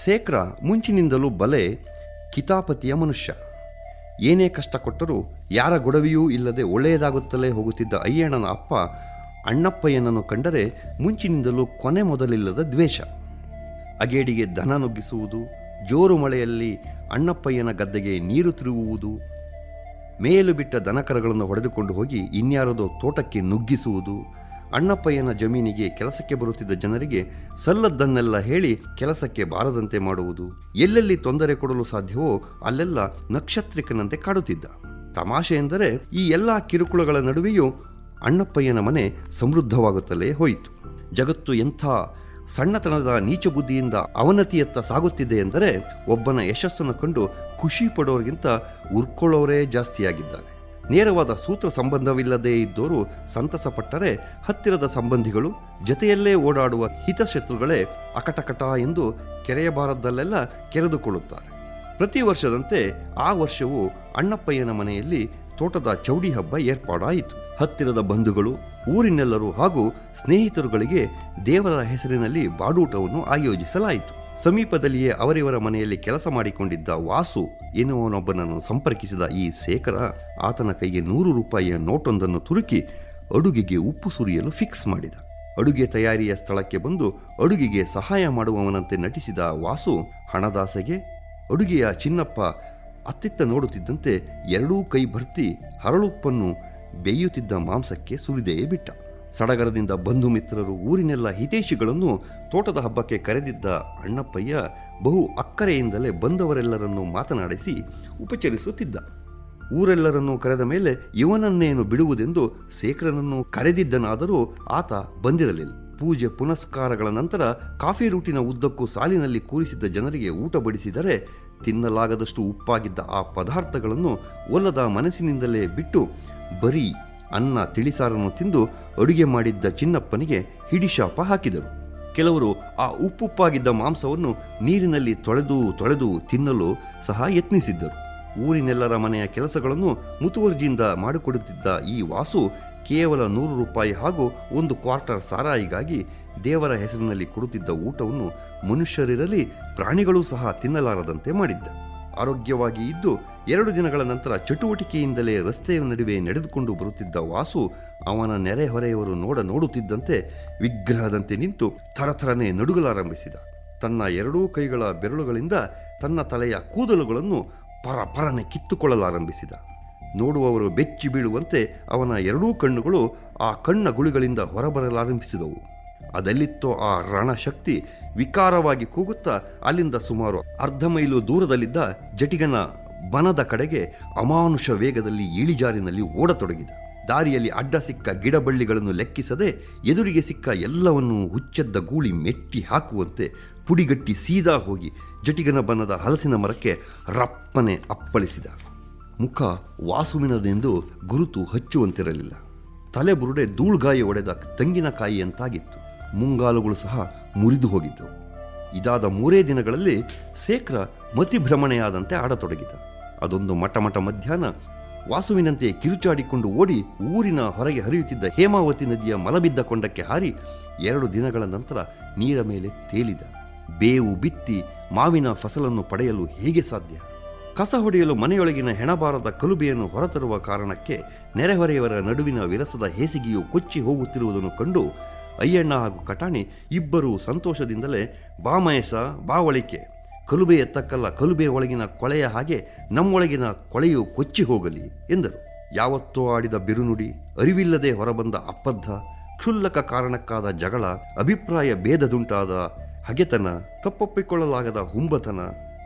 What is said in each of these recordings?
ಶೇಖರ ಮುಂಚಿನಿಂದಲೂ ಬಲೆ ಕಿತಾಪತಿಯ ಮನುಷ್ಯ. ಏನೇ ಕಷ್ಟ ಕೊಟ್ಟರೂ ಯಾರ ಗೊಡವೆಯೂ ಇಲ್ಲದೆ ಒಳ್ಳೆಯದಾಗುತ್ತಲೇ ಹೋಗುತ್ತಿದ್ದ ಅಯ್ಯಣ್ಣನ ಅಪ್ಪ ಅಣ್ಣಪ್ಪಯ್ಯನನ್ನು ಕಂಡರೆ ಮುಂಚಿನಿಂದಲೂ ಕೊನೆ ಮೊದಲಿಲ್ಲದ ದ್ವೇಷ. ಅಗೇಡಿಗೆ ದನ ನುಗ್ಗಿಸುವುದು, ಜೋರು ಮಳೆಯಲ್ಲಿ ಅಣ್ಣಪ್ಪಯ್ಯನ ಗದ್ದೆಗೆ ನೀರು ತಿರುವುವುದು ಮೇಲು ಬಿಟ್ಟ ದನಕರಗಳನ್ನು ಹೊಡೆದುಕೊಂಡು ಹೋಗಿ ಇನ್ಯಾರದೋ ತೋಟಕ್ಕೆ ನುಗ್ಗಿಸುವುದು ಅಣ್ಣಪ್ಪಯ್ಯನ ಜಮೀನಿಗೆ ಕೆಲಸಕ್ಕೆ ಬರುತ್ತಿದ್ದ ಜನರಿಗೆ ಸಲ್ಲದ್ದನ್ನೆಲ್ಲ ಹೇಳಿ ಕೆಲಸಕ್ಕೆ ಬಾರದಂತೆ ಮಾಡುವುದು. ಎಲ್ಲೆಲ್ಲಿ ತೊಂದರೆ ಕೊಡಲು ಸಾಧ್ಯವೋ ಅಲ್ಲೆಲ್ಲ ನಕ್ಷತ್ರಿಕನಂತೆ ಕಾಡುತ್ತಿದ್ದ. ತಮಾಷೆ ಎಂದರೆ ಈ ಎಲ್ಲ ಕಿರುಕುಳಗಳ ನಡುವೆಯೂ ಅಣ್ಣಪ್ಪಯ್ಯನ ಮನೆ ಸಮೃದ್ಧವಾಗುತ್ತಲೇ ಹೋಯಿತು. ಜಗತ್ತು ಎಂಥ ಸಣ್ಣತನದ ನೀಚ ಬುದ್ಧಿಯಿಂದ ಅವನತಿಯತ್ತ ಸಾಗುತ್ತಿದೆ ಎಂದರೆ ಒಬ್ಬನ ಯಶಸ್ಸನ್ನು ಕಂಡು ಖುಷಿ ಪಡೋರಿಗಿಂತ ಉರ್ಕೊಳ್ಳೋರೇ ಜಾಸ್ತಿಯಾಗಿದ್ದಾರೆ. ನೇರವಾದ ಸೂತ್ರ ಸಂಬಂಧವಿಲ್ಲದೇ ಇದ್ದವರು ಸಂತಸಪಟ್ಟರೆ ಹತ್ತಿರದ ಸಂಬಂಧಿಗಳು ಜತೆಯಲ್ಲೇ ಓಡಾಡುವ ಹಿತಶತ್ರುಗಳೇ ಅಕಟಕಟ ಎಂದು ಕೆರೆಯಬಾರದ್ದಲ್ಲೆಲ್ಲ ಕೆರೆದುಕೊಳ್ಳುತ್ತಾರೆ. ಪ್ರತಿ ವರ್ಷದಂತೆ ಆ ವರ್ಷವೂ ಅಣ್ಣಪ್ಪಯ್ಯನ ಮನೆಯಲ್ಲಿ ತೋಟದ ಚೌಡಿ ಹಬ್ಬ ಏರ್ಪಾಡಾಯಿತು. ಹತ್ತಿರದ ಬಂಧುಗಳು, ಊರಿನೆಲ್ಲರೂ ಹಾಗೂ ಸ್ನೇಹಿತರುಗಳಿಗೆ ದೇವರ ಹೆಸರಿನಲ್ಲಿ ಬಾಡೂಟವನ್ನು ಆಯೋಜಿಸಲಾಯಿತು. ಸಮೀಪದಲ್ಲಿಯೇ ಅವರಿವರ ಮನೆಯಲ್ಲಿ ಕೆಲಸ ಮಾಡಿಕೊಂಡಿದ್ದ ವಾಸು ಎನ್ನುವನೊಬ್ಬನನ್ನು ಸಂಪರ್ಕಿಸಿದ ಈ ಶೇಖರ ಆತನ ಕೈಗೆ ನೂರು ರೂಪಾಯಿಯ ನೋಟೊಂದನ್ನು ತುರುಕಿ ಅಡುಗೆಗೆ ಉಪ್ಪು ಸುರಿಯಲು ಫಿಕ್ಸ್ ಮಾಡಿದ. ಅಡುಗೆ ತಯಾರಿಯ ಸ್ಥಳಕ್ಕೆ ಬಂದು ಅಡುಗೆಗೆ ಸಹಾಯ ಮಾಡುವವನಂತೆ ನಟಿಸಿದ ವಾಸು ಹಣದಾಸೆಗೆ ಅಡುಗೆಯ ಚಿನ್ನಪ್ಪ ಅತ್ತಿತ್ತ ನೋಡುತ್ತಿದ್ದಂತೆ ಎರಡೂ ಕೈ ಭರ್ತಿ ಹರಳುಪ್ಪನ್ನು ಬೇಯುತ್ತಿದ್ದ ಮಾಂಸಕ್ಕೆ ಸುರಿದೆಯೇ ಬಿಟ್ಟ. ಸಡಗರದಿಂದ ಬಂಧು ಮಿತ್ರರು ಊರಿನೆಲ್ಲ ಹಿತೈಷಿಗಳನ್ನು ತೋಟದ ಹಬ್ಬಕ್ಕೆ ಕರೆದಿದ್ದ ಅಣ್ಣಪ್ಪಯ್ಯ ಬಹು ಅಕ್ಕರೆಯಿಂದಲೇ ಬಂದವರೆಲ್ಲರನ್ನು ಮಾತನಾಡಿಸಿ ಉಪಚರಿಸುತ್ತಿದ್ದ. ಊರೆಲ್ಲರನ್ನೂ ಕರೆದ ಮೇಲೆ ಇವನನ್ನೇನು ಬಿಡುವುದೆಂದು ಶೇಖರನನ್ನು ಕರೆದಿದ್ದನಾದರೂ ಆತ ಬಂದಿರಲಿಲ್ಲ. ಪೂಜೆ ಪುನಸ್ಕಾರಗಳ ನಂತರ ಕಾಫಿ ರೂಟಿನ ಉದ್ದಕ್ಕೂ ಸಾಲಿನಲ್ಲಿ ಕೂರಿಸಿದ್ದ ಜನರಿಗೆ ಊಟ ಬಡಿಸಿದರೆ ತಿನ್ನಲಾಗದಷ್ಟು ಉಪ್ಪಾಗಿದ್ದ ಆ ಪದಾರ್ಥಗಳನ್ನು ಒಲ್ಲದ ಮನಸ್ಸಿನಿಂದಲೇ ಬಿಟ್ಟು ಬರೀ ಅನ್ನ ತಿಳಿಸಾರನ್ನು ತಿಂದು ಅಡುಗೆ ಮಾಡಿದ್ದ ಚಿನ್ನಪ್ಪನಿಗೆ ಹಿಡಿಶಾಪ ಹಾಕಿದರು. ಕೆಲವರು ಆ ಉಪ್ಪುಪ್ಪಾಗಿದ್ದ ಮಾಂಸವನ್ನು ನೀರಿನಲ್ಲಿ ತೊಳೆದು ತೊಳೆದು ತಿನ್ನಲು ಸಹ ಯತ್ನಿಸಿದ್ದರು. ಊರಿನೆಲ್ಲರ ಮನೆಯ ಕೆಲಸಗಳನ್ನು ಮುತುವರ್ಜಿಯಿಂದ ಮಾಡಿಕೊಡುತ್ತಿದ್ದ ಈ ವಾಸು ಕೇವಲ ನೂರು ರೂಪಾಯಿ ಹಾಗೂ ಒಂದು ಕ್ವಾರ್ಟರ್ ಸಾರಾಯಿಗಾಗಿ ದೇವರ ಹೆಸರಿನಲ್ಲಿ ಕೊಡುತ್ತಿದ್ದ ಊಟವನ್ನು ಮನುಷ್ಯರಿರಲಿ ಪ್ರಾಣಿಗಳೂ ಸಹ ತಿನ್ನಲಾರದಂತೆ ಮಾಡಿದ್ದ. ಆರೋಗ್ಯವಾಗಿ ಇದ್ದು ಎರಡು ದಿನಗಳ ನಂತರ ಚಟುವಟಿಕೆಯಿಂದಲೇ ರಸ್ತೆಯ ನಡುವೆ ನಡೆದುಕೊಂಡು ಬರುತ್ತಿದ್ದ ವಾಸು ಅವನ ನೆರೆಹೊರೆಯವರು ನೋಡ ನೋಡುತ್ತಿದ್ದಂತೆ ವಿಗ್ರಹದಂತೆ ನಿಂತು ಥರಥರನೆ ನಡುಗಲಾರಂಭಿಸಿದ. ತನ್ನ ಎರಡೂ ಕೈಗಳ ಬೆರಳುಗಳಿಂದ ತನ್ನ ತಲೆಯ ಕೂದಲುಗಳನ್ನು ಪರಪರನೆ ಕಿತ್ತುಕೊಳ್ಳಲಾರಂಭಿಸಿದ. ನೋಡುವವರು ಬೆಚ್ಚಿ ಬೀಳುವಂತೆ ಅವನ ಎರಡೂ ಕಣ್ಣುಗಳು ಆ ಕಣ್ಣ ಗುಳಿಗಳಿಂದ ಹೊರಬರಲಾರಂಭಿಸಿದವು. ಅದೆಲ್ಲಿತ್ತೋ ಆ ರಣಶಕ್ತಿ ವಿಕಾರವಾಗಿ ಕೂಗುತ್ತಾ ಅಲ್ಲಿಂದ ಸುಮಾರು ಅರ್ಧ ಮೈಲು ದೂರದಲ್ಲಿದ್ದ ಜಟಿಗನ ಬನದ ಕಡೆಗೆ ಅಮಾನುಷ ವೇಗದಲ್ಲಿ ಇಳಿಜಾರಿನಲ್ಲಿ ಓಡತೊಡಗಿದ. ದಾರಿಯಲ್ಲಿ ಅಡ್ಡ ಸಿಕ್ಕ ಗಿಡಬಳ್ಳಿಗಳನ್ನು ಲೆಕ್ಕಿಸದೆ ಎದುರಿಗೆ ಸಿಕ್ಕ ಎಲ್ಲವನ್ನೂ ಹುಚ್ಚೆದ್ದ ಗೂಳಿ ಮೆಟ್ಟಿ ಹಾಕುವಂತೆ ಪುಡಿಗಟ್ಟಿ ಸೀದಾ ಹೋಗಿ ಜಟಿಗನ ಬನದ ಹಲಸಿನ ಮರಕ್ಕೆ ರಪ್ಪನೆ ಅಪ್ಪಳಿಸಿದ. ಮುಖ ವಾಸುವಿನದೆಂದು ಗುರುತು ಹಚ್ಚುವಂತಿರಲಿಲ್ಲ. ತಲೆಬುರುಡೆ ಧೂಳ್ಗಾಯಿ ಒಡೆದ ತೆಂಗಿನಕಾಯಿಯಂತಾಗಿತ್ತು ಮುಂಗಾಲುಗಳು ಸಹ ಮುರಿದು ಹೋಗಿದ್ದವು. ಇದಾದ ಮೂರೇ ದಿನಗಳಲ್ಲಿ ಶೇಖರ ಮತಿಭ್ರಮಣೆಯಾದಂತೆ ಆಡತೊಡಗಿದ. ಅದೊಂದು ಮಟಮಟ ಮಧ್ಯಾಹ್ನ ವಾಸುವಿನಂತೆ ಕಿರುಚಾಡಿಕೊಂಡು ಓಡಿ ಊರಿನ ಹೊರಗೆ ಹರಿಯುತ್ತಿದ್ದ ಹೇಮಾವತಿ ನದಿಯ ಮಲಬಿದ್ದ ಕೊಂಡಕ್ಕೆ ಹಾರಿ ಎರಡು ದಿನಗಳ ನಂತರ ನೀರ ಮೇಲೆ ತೇಲಿದ. ಬೇವು ಬಿತ್ತಿ ಮಾವಿನ ಫಸಲನ್ನು ಪಡೆಯಲು ಹೇಗೆ ಸಾಧ್ಯ? ಕಸ ಹೊಡೆಯಲು ಮನೆಯೊಳಗಿನ ಹೆಣಬಾರದ ಕಲುಬೆಯನ್ನು ಹೊರತರುವ ಕಾರಣಕ್ಕೆ ನೆರೆಹೊರೆಯವರ ನಡುವಿನ ವಿರಸದ ಹೇಸಿಗೆಯು ಕೊಚ್ಚಿ ಹೋಗುತ್ತಿರುವುದನ್ನು ಕಂಡು ಅಯ್ಯಣ್ಣ ಹಾಗೂ ಕಟಾಣಿ ಇಬ್ಬರೂ ಸಂತೋಷದಿಂದಲೇ ಬಾಮಯಸ ಬಾವಳಿಕೆ ಕಲುಬೆಯ ತಕ್ಕಲ್ಲ ಕಲುಬೆ ಒಳಗಿನ ಕೊಳೆಯ ಹಾಗೆ ನಮ್ಮೊಳಗಿನ ಕೊಳೆಯು ಕೊಚ್ಚಿ ಹೋಗಲಿ ಎಂದರು. ಯಾವತ್ತೋ ಆಡಿದ ಬಿರುನುಡಿ, ಅರಿವಿಲ್ಲದೆ ಹೊರಬಂದ ಅಪದ್ಧ ಕ್ಷುಲ್ಲಕ ಕಾರಣಕ್ಕಾದ ಜಗಳ, ಅಭಿಪ್ರಾಯ ಭೇದದುಂಟಾದ ಹಗೆತನ, ತಪ್ಪೊಪ್ಪಿಕೊಳ್ಳಲಾಗದ ಹುಂಬತನ,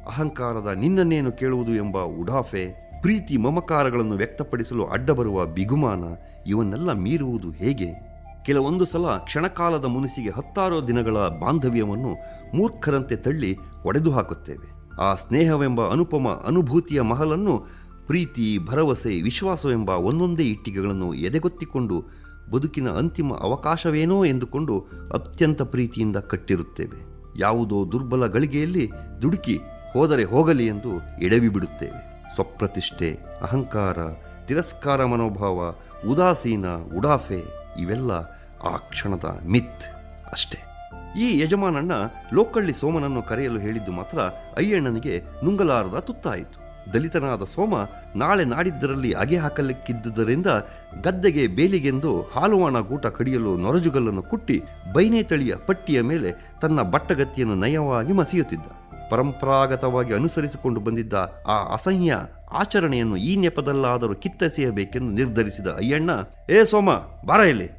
ಅಹಂಕಾರದ ನಿನ್ನನ್ನೇನು ಕೇಳುವುದು ಎಂಬ ಉಡಾಫೆ, ಪ್ರೀತಿ ಮಮಕಾರಗಳನ್ನು ವ್ಯಕ್ತಪಡಿಸಲು ಅಡ್ಡಬರುವ ಬಿಗುಮಾನ ಇವನ್ನೆಲ್ಲ ಮೀರುವುದು ಹೇಗೆ? ಕೆಲವೊಂದು ಸಲ ಕ್ಷಣಕಾಲದ ಮುನಿಸಿಗೆ ಹತ್ತಾರು ದಿನಗಳ ಬಾಂಧವ್ಯವನ್ನು ಮೂರ್ಖರಂತೆ ತಳ್ಳಿ ಒಡೆದು ಹಾಕುತ್ತೇವೆ. ಆ ಸ್ನೇಹವೆಂಬ ಅನುಪಮ ಅನುಭೂತಿಯ ಮಹಲನ್ನು ಪ್ರೀತಿ, ಭರವಸೆ, ವಿಶ್ವಾಸವೆಂಬ ಒಂದೊಂದೇ ಇಟ್ಟಿಗೆಗಳನ್ನು ಎದೆಗೊತ್ತಿಕೊಂಡು ಬದುಕಿನ ಅಂತಿಮ ಅವಕಾಶವೇನೋ ಎಂದುಕೊಂಡು ಅತ್ಯಂತ ಪ್ರೀತಿಯಿಂದ ಕಟ್ಟಿರುತ್ತೇವೆ. ಯಾವುದೋ ದುರ್ಬಲ ಗಳಿಗೆಯಲ್ಲಿ ದುಡುಕಿ ಹೋದರೆ ಹೋಗಲಿ ಎಂದು ಎಡವಿ ಬಿಡುತ್ತೇವೆ. ಸ್ವಪ್ರತಿಷ್ಠೆ, ಅಹಂಕಾರ, ತಿರಸ್ಕಾರ ಮನೋಭಾವ, ಉದಾಸೀನ, ಉಡಾಫೆ ಇವೆಲ್ಲ ಆ ಕ್ಷಣದ ಮಿತ್ ಅಷ್ಟೇ. ಈ ಯಜಮಾನಣ್ಣ ಲೋಕಳ್ಳಿ ಸೋಮನನ್ನು ಕರೆಯಲು ಹೇಳಿದ್ದು ಮಾತ್ರ ಅಯ್ಯಣ್ಣನಿಗೆ ನುಂಗಲಾರದ ತುತ್ತಾಯಿತು. ದಲಿತನಾದ ಸೋಮ ನಾಳೆ ನಾಡಿದ್ದರಲ್ಲಿ ಅಗೆ ಹಾಕಲಿಕ್ಕಿದ್ದುದರಿಂದ ಗದ್ದೆಗೆ ಬೇಲಿಗೆಂದು ಹಾಲುವಾಣ ಗೂಟ ಕಡಿಯಲು ನೊರಜುಗಲ್ಲನ್ನು ಕುಟ್ಟಿ ಬೈನೆ ತಳಿಯ ಪಟ್ಟಿಯ ಮೇಲೆ ತನ್ನ ಬಟ್ಟಗತ್ತಿಯನ್ನು ನಯವಾಗಿ ಮಸಿಯುತ್ತಿದ್ದ. ಪರಂಪರಾಗತವಾಗಿ ಅನುಸರಿಸಿಕೊಂಡು ಬಂದಿದ್ದ ಆ ಅಸಹ್ಯ ಆಚರಣೆಯನ್ನು ಈ ನೆಪದಲ್ಲಾದರೂ ಕಿತ್ತೆಸೆಯಬೇಕೆಂದು ನಿರ್ಧರಿಸಿದ ಅಯ್ಯಣ್ಣ, ಏ ಸೋಮ, ಬಾರ ಇಲ್ಲಿ.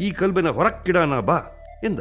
ಈ ಕಲ್ಬೆನ ಹೊರಕ್ಕಿಡಾನ ಬಾ ಎಂದ.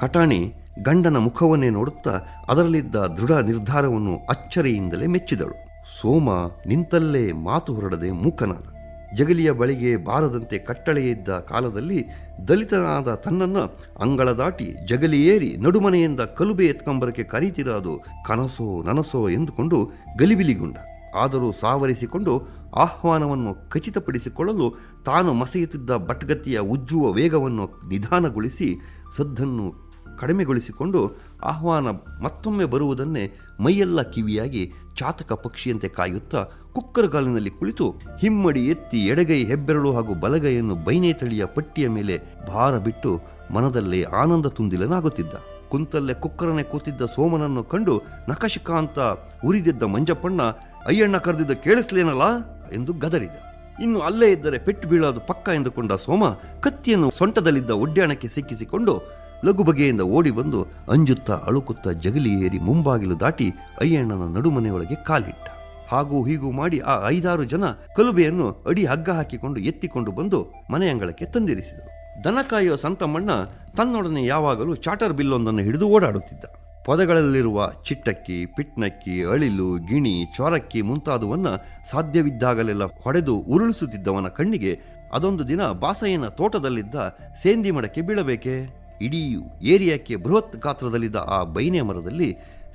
ಕಟಾಣಿ ಗಂಡನ ಮುಖವನ್ನೇ ನೋಡುತ್ತಾ ಅದರಲ್ಲಿದ್ದ ದೃಢ ನಿರ್ಧಾರವನ್ನು ಅಚ್ಚರಿಯಿಂದಲೇ ಮೆಚ್ಚಿದಳು. ಸೋಮ ನಿಂತಲ್ಲೇ ಮಾತು ಹೊರಡದೆ ಮೂಕನಾದ. ಜಗಲಿಯ ಬಳಿಗೆ ಬಾರದಂತೆ ಕಟ್ಟಳೆಯಿದ್ದ ಕಾಲದಲ್ಲಿ ದಲಿತನಾದ ತನ್ನನ್ನು ಅಂಗಳ ದಾಟಿ ಜಗಲಿಯೇರಿ ನಡುಮನೆಯಿಂದ ಕಲುಬೆ ಎತ್ಕಂಬರಕ್ಕೆ ಕರೀತಿರೋದು ಕನಸೋ ನನಸೋ ಎಂದುಕೊಂಡು ಗಲಿಬಿಲಿಗೊಂಡ. ಆದರೂ ಸಾವರಿಸಿಕೊಂಡು ಆಹ್ವಾನವನ್ನು ಖಚಿತಪಡಿಸಿಕೊಳ್ಳಲು ತಾನು ಮಸೆಯುತ್ತಿದ್ದ ಬಟ್ಗತ್ತಿಯ ಉಜ್ಜುವ ವೇಗವನ್ನು ನಿಧಾನಗೊಳಿಸಿ ಸದ್ದನ್ನು ಕಡಿಮೆಗೊಳಿಸಿಕೊಂಡು ಆಹ್ವಾನ ಮತ್ತೊಮ್ಮೆ ಬರುವುದನ್ನೇ ಮೈಯೆಲ್ಲ ಕಿವಿಯಾಗಿ ಚಾತಕ ಪಕ್ಷಿಯಂತೆ ಕಾಯುತ್ತಾ ಕುಕ್ಕರಗಾಲಿನಲ್ಲಿ ಕುಳಿತು ಹಿಮ್ಮಡಿ ಎತ್ತಿ ಎಡಗೈ ಹೆಬ್ಬೆರಳು ಹಾಗೂ ಬಲಗೈಯನ್ನು ಬೈನೆ ತಳಿಯ ಪಟ್ಟಿಯ ಮೇಲೆ ಭಾರ ಬಿಟ್ಟು ಮನದಲ್ಲೇ ಆನಂದ ತುಂದಿಲನಾಗುತ್ತಿದ್ದ. ಕುಂತಲ್ಲೇ ಕುಕ್ಕರನೆ ಕೂತಿದ್ದ ಸೋಮನನ್ನು ಕಂಡು ನಕಶಿಕಾಂತ ಉರಿದಿದ್ದ ಮಂಜಪ್ಪಣ್ಣ ಅಯ್ಯಣ್ಣ ಕರೆದಿದ್ದ ಕೇಳಿಸ್ಲೇನಲ್ಲ ಎಂದು ಗದರಿದ. ಇನ್ನು ಅಲ್ಲೇ ಇದ್ದರೆ ಪೆಟ್ಟು ಬೀಳೋದು ಪಕ್ಕ ಎಂದುಕೊಂಡ ಸೋಮ ಕತ್ತಿಯನ್ನು ಸೊಂಟದಲ್ಲಿದ್ದ ಒಡ್ಯಾಣಕ್ಕೆ ಸಿಕ್ಕಿಸಿಕೊಂಡು ಲಘು ಬಗೆಯಿಂದ ಓಡಿ ಬಂದು ಅಂಜುತ್ತಾ ಅಳುಕುತ್ತಾ ಜಗಲಿ ಏರಿ ಮುಂಬಾಗಿಲು ದಾಟಿ ಅಯ್ಯಣ್ಣನ ನಡುಮನೆಯೊಳಗೆ ಕಾಲಿಟ್ಟ. ಹಾಗೂ ಹೀಗೂ ಮಾಡಿ ಆ ಐದಾರು ಜನ ಕಲುಬೆಯನ್ನು ಅಡಿ ಹಗ್ಗ ಹಾಕಿಕೊಂಡು ಎತ್ತಿಕೊಂಡು ಬಂದು ಮನೆಯಂಗಳಕ್ಕೆ ತಂದಿರಿಸಿದರು. ದನ ಕಾಯುವ ಸಂತಮ್ಮಣ್ಣ ತನ್ನೊಡನೆ ಯಾವಾಗಲೂ ಚಾಟರ್ ಬಿಲ್ಲೊಂದನ್ನು ಹಿಡಿದು ಓಡಾಡುತ್ತಿದ್ದ. ಪೊದೆಗಳಲ್ಲಿರುವ ಚಿಟ್ಟಕ್ಕಿ, ಪಿಟ್ನಕ್ಕಿ, ಅಳಿಲು, ಗಿಣಿ, ಚೊರಕ್ಕಿ ಮುಂತಾದವನ್ನ ಸಾಧ್ಯವಿದ್ದಾಗಲೆಲ್ಲ ಹೊಡೆದು ಉರುಳಿಸುತ್ತಿದ್ದವನ ಕಣ್ಣಿಗೆ ಅದೊಂದು ದಿನ ಬಾಸಯ್ಯನ ತೋಟದಲ್ಲಿದ್ದ ಸೇಂದಿ ಮಡಕ್ಕೆ ಬೀಳಬೇಕೆ? ಇಡೀ ಏರಿಯಾಕ್ಕೆ ಬೃಹತ್ ಗಾತ್ರದಲ್ಲಿದ್ದ ಆ ಬೈನೆ ಮರದಲ್ಲಿ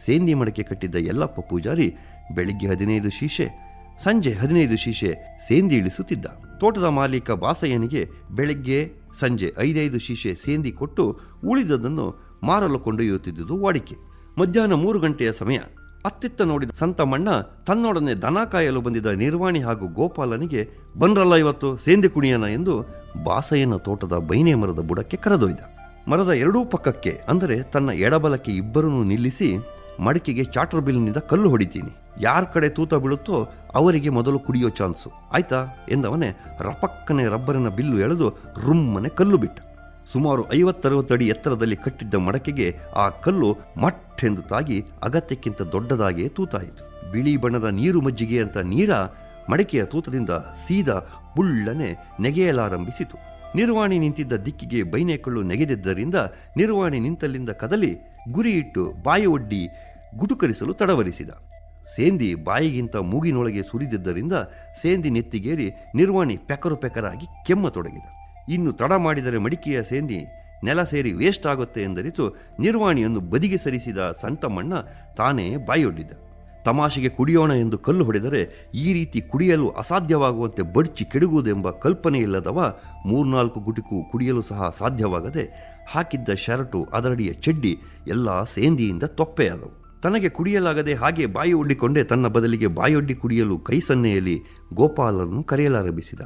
ಸೇಂದಿ ಮಡಕೆ ಕಟ್ಟಿದ್ದ ಯಲ್ಲಪ್ಪ ಪೂಜಾರಿ ಬೆಳಿಗ್ಗೆ ಹದಿನೈದು ಶೀಶೆ, ಸಂಜೆ ಹದಿನೈದು ಶೀಶೆ ಸೇಂದಿ ಇಳಿಸುತ್ತಿದ್ದ. ತೋಟದ ಮಾಲೀಕ ಬಾಸಯ್ಯನಿಗೆ ಬೆಳಗ್ಗೆ ಸಂಜೆ ಐದೈದು ಶೀಶೆ ಸೇಂದಿ ಕೊಟ್ಟು ಉಳಿದದನ್ನು ಮಾರಲು ಕೊಂಡೊಯ್ಯುತ್ತಿದ್ದುದು ವಾಡಿಕೆ. ಮಧ್ಯಾಹ್ನ ಮೂರು ಗಂಟೆಯ ಸಮಯ. ಅತ್ತಿತ್ತ ನೋಡಿದ ಸಂತಮಣ್ಣ ತನ್ನೊಡನೆ ದನ ಕಾಯಲು ಬಂದಿದ್ದ ನಿರ್ವಾಣಿ ಹಾಗೂ ಗೋಪಾಲನಿಗೆ, ಬಂದ್ರಲ್ಲ ಇವತ್ತು ಸೇಂದಿ ಕುಣಿಯನ ಎಂದು ಬಾಸಯ್ಯನ ತೋಟದ ಬೈನೆ ಮರದ ಬುಡಕ್ಕೆ ಕರೆದೊಯ್ದ. ಮರದ ಎರಡೂ ಪಕ್ಕಕ್ಕೆ, ಅಂದರೆ ತನ್ನ ಎಡಬಲಕ್ಕೆ ಇಬ್ಬರನ್ನು ನಿಲ್ಲಿಸಿ ಮಡಿಕೆಗೆ ಚಾಟರ್ ಬಿಲ್ನಿಂದ ಕಲ್ಲು ಹೊಡಿತೀನಿ. ಯಾರ ಕಡೆ ತೂತ ಬೀಳುತ್ತೋ ಅವರಿಗೆ ಮೊದಲು ಕುಡಿಯೋ ಚಾನ್ಸು ಆಯ್ತಾ? ಎಂದವನೇ ರಪಕ್ಕನೆ ರಬ್ಬರಿನ ಬಿಲ್ಲು ಎಳೆದು ರುಮ್ಮನೆ ಕಲ್ಲು ಬಿಟ್ಟ. ಸುಮಾರು ಐವತ್ತರವತ್ತು ಅಡಿ ಎತ್ತರದಲ್ಲಿ ಕಟ್ಟಿದ್ದ ಮಡಕೆಗೆ ಆ ಕಲ್ಲು ಮಟ್ಟೆಂದು ತಾಗಿ ಅಗತ್ಯಕ್ಕಿಂತ ದೊಡ್ಡದಾಗಿಯೇ ತೂತಾಯಿತು. ಬಿಳಿ ಬಣ್ಣದ ನೀರು ಮಜ್ಜಿಗೆ ಅಂತ ನೀರ ಮಡಕೆಯ ತೂತದಿಂದ ಸೀದ ಬುಳ್ಳನೆ ನೆಗೆಯಲಾರಂಭಿಸಿತು. ನಿರ್ವಾಣಿ ನಿಂತಿದ್ದ ದಿಕ್ಕಿಗೆ ಬೈನೆಕಳ್ಳು ನೆಗೆದಿದ್ದರಿಂದ ನಿರ್ವಾಣಿ ನಿಂತಲ್ಲಿಂದ ಕದಲಿ ಗುರಿಯಿಟ್ಟು ಬಾಯಿ ಒಡ್ಡಿ ಗುಟುಕರಿಸಲು ತಡವರಿಸಿದ. ಸೇಂದಿ ಬಾಯಿಗಿಂತ ಮೂಗಿನೊಳಗೆ ಸುರಿದಿದ್ದರಿಂದ ಸೇಂದಿ ನೆತ್ತಿಗೇರಿ ನಿರ್ವಾಣಿ ಪೆಕರು ಪೆಕರಾಗಿ ಕೆಮ್ಮತೊಡಗಿದ. ಇನ್ನು ತಡ ಮಾಡಿದರೆ ಮಡಿಕೆಯ ಸೇಂದಿ ನೆಲ ಸೇರಿ ವೇಸ್ಟ್ ಆಗುತ್ತೆ ಎಂದರಿತು ನಿರ್ವಾಣಿಯನ್ನು ಬದಿಗೆ ಸರಿಸಿದ ಸಂತಮಣ್ಣ ತಾನೇ ಬಾಯೊಡ್ಡಿದ್ದ ತಮಾಷೆಗೆ ಕುಡಿಯೋಣ ಎಂದು ಕಲ್ಲು ಹೊಡೆದರೆ ಈ ರೀತಿ ಕುಡಿಯಲು ಅಸಾಧ್ಯವಾಗುವಂತೆ ಬಡ್ಚಿ ಕೆಡುಗುವುದೆಂಬ ಕಲ್ಪನೆ ಇಲ್ಲದವ ಮೂರ್ನಾಲ್ಕು ಗುಟಿಕು ಕುಡಿಯಲು ಸಹ ಸಾಧ್ಯವಾಗದೆ ಹಾಕಿದ್ದ ಶರ್ಟು ಅದರಡಿಯ ಚಡ್ಡಿ ಎಲ್ಲ ಸೇಂದಿಯಿಂದ ತೊಪ್ಪೆಯಾದವು. ತನಗೆ ಕುಡಿಯಲಾಗದೆ ಹಾಗೆ ಬಾಯಿ ಒಡ್ಡಿಕೊಂಡೇ ತನ್ನ ಬದಲಿಗೆ ಬಾಯೊಡ್ಡಿ ಕುಡಿಯಲು ಕೈ ಸನ್ನೆಯಲ್ಲಿ ಗೋಪಾಲನ್ನು ಕರೆಯಲಾರಂಭಿಸಿದ.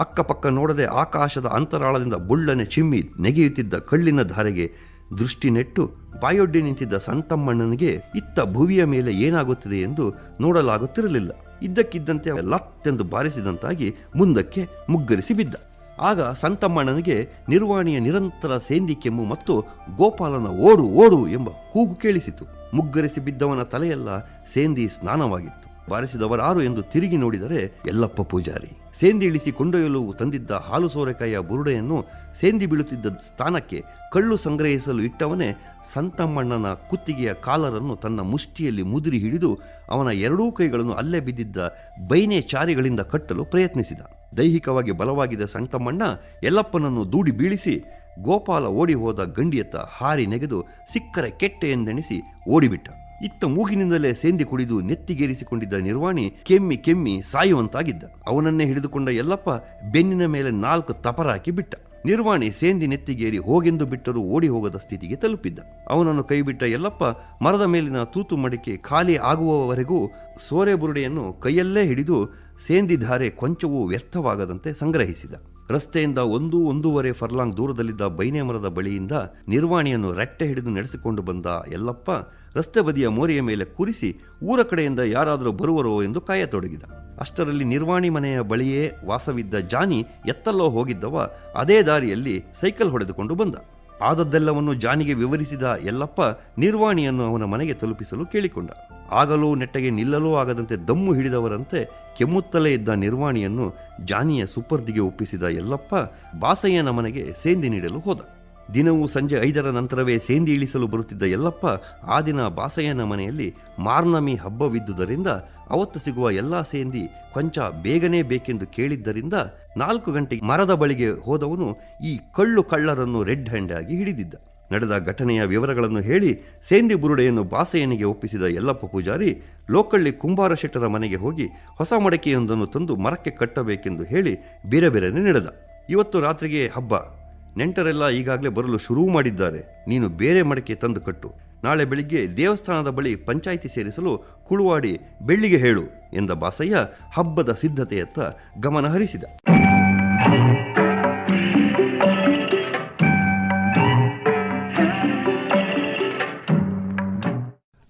ಅಕ್ಕಪಕ್ಕ ನೋಡದೆ ಆಕಾಶದ ಅಂತರಾಳದಿಂದ ಬುಳ್ಳನೆ ಚಿಮ್ಮಿ ನೆಗೆಯುತ್ತಿದ್ದ ಕಳ್ಳಿನ ಧಾರೆಗೆ ದೃಷ್ಟಿ ನೆಟ್ಟು ಬಾಯೊಡ್ಡಿ ನಿಂತಿದ್ದ ಸಂತಮ್ಮಣ್ಣನಿಗೆ ಇತ್ತ ಭುವಿಯ ಮೇಲೆ ಏನಾಗುತ್ತಿದೆ ಎಂದು ನೋಡಲಾಗುತ್ತಿರಲಿಲ್ಲ. ಇದ್ದಕ್ಕಿದ್ದಂತೆ ಲತ್ತೆಂದು ಬಾರಿಸಿದಂತಾಗಿ ಮುಂದಕ್ಕೆ ಮುಗ್ಗರಿಸಿ ಬಿದ್ದ. ಆಗ ಸಂತಮ್ಮಣ್ಣನಿಗೆ ನಿರ್ವಾಣಿಯ ನಿರಂತರ ಸೇಂದಿ ಕೆಮ್ಮು ಮತ್ತು ಗೋಪಾಲನ ಓಡು ಓಡು ಎಂಬ ಕೂಗು ಕೇಳಿಸಿತು. ಮುಗ್ಗರಿಸಿ ಬಿದ್ದವನ ತಲೆಯೆಲ್ಲ ಸೇಂದಿ ಸ್ನಾನವಾಗಿತ್ತು. ಬಾರಿಸಿದವರಾರು ಎಂದು ತಿರುಗಿ ನೋಡಿದರೆ ಯಲ್ಲಪ್ಪ ಪೂಜಾರಿ. ಸೇಂದಿ ಇಳಿಸಿ ಕೊಂಡೊಯ್ಯಲು ತಂದಿದ್ದ ಹಾಲು ಸೋರೆಕಾಯಿಯ ಬುರುಡೆಯನ್ನು ಸೇಂದಿ ಬೀಳುತ್ತಿದ್ದ ಸ್ಥಾನಕ್ಕೆ ಕಳ್ಳು ಸಂಗ್ರಹಿಸಲು ಇಟ್ಟವನೇ ಸಂತಮ್ಮಣ್ಣನ ಕುತ್ತಿಗೆಯ ಕಾಲರನ್ನು ತನ್ನ ಮುಷ್ಟಿಯಲ್ಲಿ ಮುದುರಿ ಹಿಡಿದು ಅವನ ಎರಡೂ ಕೈಗಳನ್ನು ಅಲ್ಲೇ ಬಿದ್ದಿದ್ದ ಬೈನೆ ಚಾರಿಗಳಿಂದ ಕಟ್ಟಲು ಪ್ರಯತ್ನಿಸಿದ. ದೈಹಿಕವಾಗಿ ಬಲವಾಗಿದ್ದ ಸಂತಮ್ಮಣ್ಣ ಯಲ್ಲಪ್ಪನನ್ನು ದೂಡಿ ಬೀಳಿಸಿ ಗೋಪಾಲ ಓಡಿ ಹೋದ ಗಂಡಿಯತ್ತ ಹಾರಿ ನೆಗೆದು ಸಿಕ್ಕರೆ ಕೆಟ್ಟೆ ಎಂದೆಣಿಸಿ ಓಡಿಬಿಟ್ಟ. ಇತ್ತ ಮೂಗಿನಿಂದಲೇ ಸೇಂದಿ ಕುಡಿದು ನೆತ್ತಿಗೇರಿಸಿಕೊಂಡಿದ್ದ ನಿರ್ವಾಣಿ ಕೆಮ್ಮಿ ಕೆಮ್ಮಿ ಸಾಯುವಂತಾಗಿದ್ದ. ಅವನನ್ನೇ ಹಿಡಿದುಕೊಂಡ ಎಲ್ಲಪ್ಪ ಬೆನ್ನಿನ ಮೇಲೆ ನಾಲ್ಕು ತಪರಾಕಿ ಬಿಟ್ಟ. ನಿರ್ವಾಣಿ ಸೇಂದಿ ನೆತ್ತಿಗೇರಿ ಹೋಗೆಂದು ಬಿಟ್ಟರೂ ಓಡಿ ಹೋಗದ ಸ್ಥಿತಿಗೆ ತಲುಪಿದ್ದ. ಅವನನ್ನು ಕೈಬಿಟ್ಟ ಎಲ್ಲಪ್ಪ ಮರದ ಮೇಲಿನ ತೂತು ಮಡಿಕೆ ಖಾಲಿ ಆಗುವವರೆಗೂ ಸೋರೆ ಬುರುಡೆಯನ್ನು ಕೈಯಲ್ಲೇ ಹಿಡಿದು ಸೇಂದಿ ಧಾರೆ ಕೊಂಚವೂ ವ್ಯರ್ಥವಾಗದಂತೆ ಸಂಗ್ರಹಿಸಿದ. ರಸ್ತೆಯಿಂದ ಒಂದು ಒಂದೂವರೆ ಫರ್ಲಾಂಗ್ ದೂರದಲ್ಲಿದ್ದ ಬೈನೆ ಮರದ ಬಳಿಯಿಂದ ನಿರ್ವಾಣಿಯನ್ನು ರಟ್ಟೆ ಹಿಡಿದು ನಡೆಸಿಕೊಂಡು ಬಂದ ಯಲ್ಲಪ್ಪ ರಸ್ತೆ ಬದಿಯ ಮೋರಿಯ ಮೇಲೆ ಕೂರಿಸಿ ಊರ ಕಡೆಯಿಂದ ಯಾರಾದರೂ ಬರುವರೋ ಎಂದು ಕಾಯತೊಡಗಿದ. ಅಷ್ಟರಲ್ಲಿ ನಿರ್ವಾಣಿ ಮನೆಯ ಬಳಿಯೇ ವಾಸವಿದ್ದ ಜಾನಿ ಎತ್ತಲ್ಲೋ ಹೋಗಿದ್ದವ ಅದೇ ದಾರಿಯಲ್ಲಿ ಸೈಕಲ್ ಹೊಡೆದುಕೊಂಡು ಬಂದ. ಆದದ್ದೆಲ್ಲವನ್ನು ಜಾನಿಗೆ ವಿವರಿಸಿದ ಯಲ್ಲಪ್ಪ ನಿರ್ವಾಣಿಯನ್ನು ಅವನ ಮನೆಗೆ ತಲುಪಿಸಲು ಕೇಳಿಕೊಂಡ. ಆಗಲೂ ನೆಟ್ಟಗೆ ನಿಲ್ಲಲೂ ಆಗದಂತೆ ದಮ್ಮು ಹಿಡಿದವರಂತೆ ಕೆಮ್ಮುತ್ತಲೇ ಇದ್ದ ನಿರ್ವಾಣಿಯನ್ನು ಜಾನಿಯ ಸುಪರ್ದಿಗೆ ಒಪ್ಪಿಸಿದ ಯಲ್ಲಪ್ಪ ಬಾಸಯ್ಯನ ಮನೆಗೆ ಸೇಂದಿ ನೀಡಲು ಹೋದ. ದಿನವೂ ಸಂಜೆ ಐದರ ನಂತರವೇ ಸೇಂದಿ ಇಳಿಸಲು ಬರುತ್ತಿದ್ದ ಯಲ್ಲಪ್ಪ ಆ ದಿನ ಬಾಸಯ್ಯನ ಮನೆಯಲ್ಲಿ ಮಾರ್ನಮಿ ಹಬ್ಬವಿದ್ದುದರಿಂದ ಅವತ್ತು ಸಿಗುವ ಎಲ್ಲ ಸೇಂದಿ ಕೊಂಚ ಬೇಗನೆ ಬೇಕೆಂದು ಕೇಳಿದ್ದರಿಂದ ನಾಲ್ಕು ಗಂಟೆಗೆ ಮರದ ಬಳಿಗೆ ಹೋದವನು ಈ ಕಳ್ಳು ಕಳ್ಳರನ್ನು ರೆಡ್ ಹ್ಯಾಂಡ್ ಆಗಿ ಹಿಡಿದಿದ್ದ. ನಡೆದ ಘಟನೆಯ ವಿವರಗಳನ್ನು ಹೇಳಿ ಸೇಂದಿ ಬುರುಡೆಯನ್ನು ಬಾಸಯ್ಯನಿಗೆ ಒಪ್ಪಿಸಿದ ಯಲ್ಲಪ್ಪ ಪೂಜಾರಿ, ಲೋಕಳ್ಳಿ ಕುಂಬಾರ ಶೆಟ್ಟರ ಮನೆಗೆ ಹೋಗಿ ಹೊಸ ಮಡಕೆಯೊಂದನ್ನು ತಂದು ಮರಕ್ಕೆ ಕಟ್ಟಬೇಕೆಂದು ಹೇಳಿ ಬೇರೆ ಬೇರೆನೆ ನಡೆದ. ಇವತ್ತು ರಾತ್ರಿಗೆ ಹಬ್ಬ. ನೆಂಟರೆಲ್ಲ ಈಗಾಗಲೇ ಬರಲು ಶುರು ಮಾಡಿದ್ದಾರೆ. ನೀನು ಬೇರೆ ಮಡಕೆ ತಂದು ಕಟ್ಟು. ನಾಳೆ ಬೆಳಿಗ್ಗೆ ದೇವಸ್ಥಾನದ ಬಳಿ ಪಂಚಾಯಿತಿ ಸೇರಿಸಲು ಕುಳುವಾಡಿ ಬೆಳ್ಳಿಗೆ ಹೇಳು ಎಂದ ಬಾಸಯ್ಯ ಹಬ್ಬದ ಸಿದ್ಧತೆಯತ್ತ ಗಮನ ಹರಿಸಿದ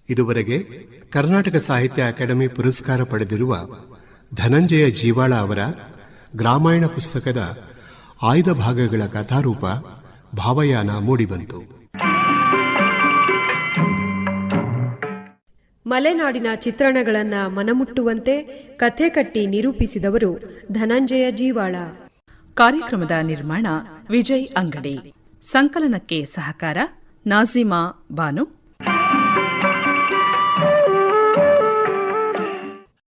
ಇದುವರೆಗೆ ಕರ್ನಾಟಕ ಸಾಹಿತ್ಯ ಅಕಾಡೆಮಿ ಪುರಸ್ಕಾರ ಪಡೆದಿರುವ ಧನಂಜಯ ಜೀವಾಳ ಅವರ ಗ್ರಾಮಾಯಣ ಪುಸ್ತಕದ ಆಯ್ದ ಭಾಗಗಳ ಕಥಾರೂಪ ಭಾವಯಾನ ಮೂಡಿಬಂತು. ಮಲೆನಾಡಿನ ಚಿತ್ರಣಗಳನ್ನ ಮನಮುಟ್ಟುವಂತೆ ಕಥೆ ಕಟ್ಟಿ ನಿರೂಪಿಸಿದವರು ಧನಂಜಯ ಜೀವಾಳ. ಕಾರ್ಯಕ್ರಮದ ನಿರ್ಮಾಣ ವಿಜಯ್ ಅಂಗಡಿ. ಸಂಕಲನಕ್ಕೆ ಸಹಕಾರ ನಾಜಿಮಾ ಬಾನು.